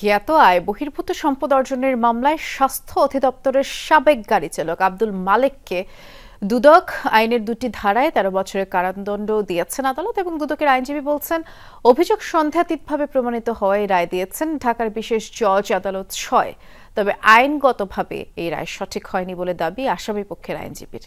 জ্ঞাত আয়, বহির্ভূত সম্পদ অর্জনের মামলায় স্বাস্থ্য অধিদপ্তরের সাবেক গাড়ি চালক আব্দুল মালেককে দুদক আইনের দুটি ধারায় তেরো বছরের কারাদণ্ড দিয়েছেন আদালত এবং দুদকের আইনজীবী বলছেন, অভিযোগ সন্দেহাতীতভাবে প্রমাণিত হওয়ায় রায় দিয়েছেন ঢাকার বিশেষ জজ আদালত ছয়। তবে আইনগতভাবে এই রায় সঠিক হয়নি বলে দাবি আসামি পক্ষের আইনজীবীর।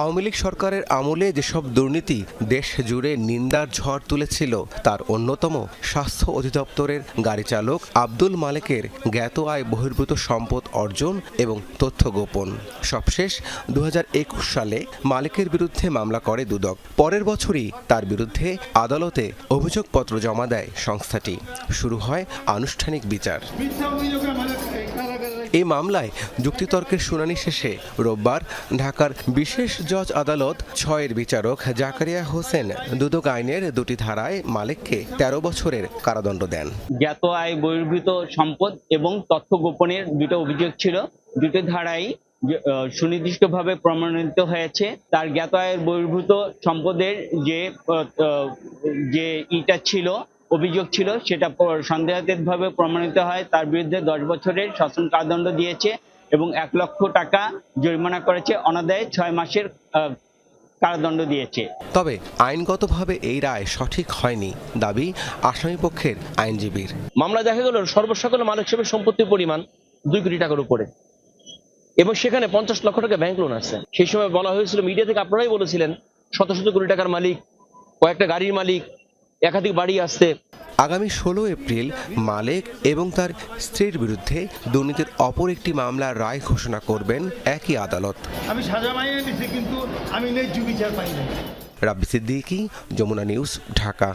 আওয়ামী লীগ সরকারের আমলে যেসব দুর্নীতি দেশ জুড়ে নিন্দার ঝড় তুলেছিল, তার অন্যতম স্বাস্থ্য অধিদপ্তরের গাড়ি চালক আব্দুল মালেকের জ্ঞাত আয় বহির্ভূত সম্পদ অর্জন এবং তথ্য গোপন। সবশেষ দু হাজার একুশ সালে মালিকের বিরুদ্ধে মামলা করে দুদক। পরের বছরই তার বিরুদ্ধে আদালতে অভিযোগপত্র জমা দেয় সংস্থাটি। শুরু হয় আনুষ্ঠানিক বিচার। এই মামলায় যুক্তিতর্কের শুনানি শেষে রোববার ঢাকার বিশেষ জজ আদালত ছয়ের বিচারক জাকারিয়া হোসেন দুদক আইনের দুটি ধারায় মালিককে তেরো বছরের কারাদণ্ড দেন। জ্ঞাত আয় বহির্ভূত সম্পদ এবং তথ্য গোপনের দুটো অভিযোগ ছিল। দুটো ধারাই সুনির্দিষ্টভাবে প্রমাণিত হয়েছে। তার জ্ঞাত আয়ের বহির্ভূত সম্পদের যে যে ইটা ছিল অভিযোগ ছিল সেটা সন্দেহাতীতভাবে প্রমাণিত হয়। তার বিরুদ্ধে দশ বছরের সশ্রম কারাদণ্ড দিয়েছে এবং এক লক্ষ টাকা জরিমানা করেছে অনাদায়ে ছয় মাসের কারাদণ্ড দিয়েছে। তবে আইনগতভাবে এই রায় সঠিক হয়নি দাবি আসামিপক্ষের আইনজীবীর। মামলা দেখা গেল সর্বসকল মালিক হিসেবে সম্পত্তির পরিমাণ দুই কোটি টাকার উপরে। এবং সেখানে পঞ্চাশ লক্ষ টাকা ব্যাংক লোন আছে। সেই সময় বলা হয়েছিল মিডিয়া থেকে আপনারাই বলেছিলেন শত শত কোটি টাকার মালিক কয়েকটা গাড়ির মালিক একাধিক বাড়ি আসছে। আগামী ষোলো এপ্রিল মালেক এবং তার স্ত্রীর বিরুদ্ধে দুর্নীতির অপর একটি মামলার রায় ঘোষণা করবেন একই আদালত। আমি সাজা মাইনে দিছি কিন্তু আমি ন্যায্য বিচার পাই না রাব্বি সিদ্দিকি যমুনা নিউজ ঢাকা।